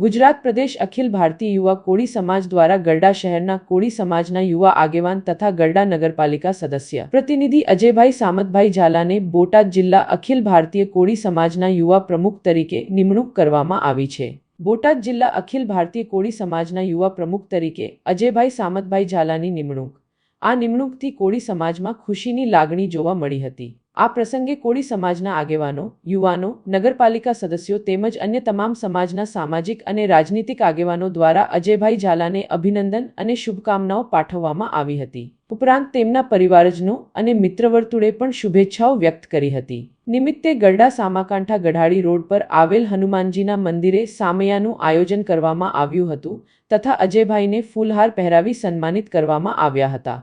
ગુજરાત પ્રદેશ અખિલ ભારતીય યુવા કોળી સમાજ દ્વારા ગરડા શહેરના કોળી સમાજના યુવા આગેવાન તથા ગરડા નગરપાલિકા સદસ્ય. પ્રતિનિધિ અજયભાઈ સામતભાઈ ઝાલાને બોટાદ જિલ્લા અખિલ ભારતીય કોળી સમાજના યુવા પ્રમુખ તરીકે નિમણૂક કરવામાં આવી છે. બોટાદ જિલ્લા અખિલ ભારતીય કોળી સમાજના યુવા પ્રમુખ તરીકે અજયભાઈ સામતભાઈ ઝાલાની નિમણૂક. આ નિમણૂકથી કોળી સમાજમાં ખુશીની લાગણી જોવા મળી હતી. આ પ્રસંગે કોળી સમાજના આગેવાનો, યુવાનો, નગરપાલિકા સદસ્યો તેમજ અન્ય તમામ સમાજના સામાજિક અને રાજનીતિક આગેવાનો દ્વારા અજયભાઈ ઝાલાને અભિનંદન અને શુભકામનાઓ પાઠવવામાં આવી હતી. ઉપરાંત તેમના પરિવારજનો અને મિત્રવર્તુળે પણ શુભેચ્છાઓ વ્યક્ત કરી હતી. નિમિત્તે ગરડા સામાકાંઠા ગઢાડી રોડ પર આવેલ હનુમાનજીના મંદિરે સામૈયાનું આયોજન કરવામાં આવ્યું હતું તથા અજયભાઈને ફૂલહાર પહેરાવી સન્માનિત કરવામાં આવ્યા હતા.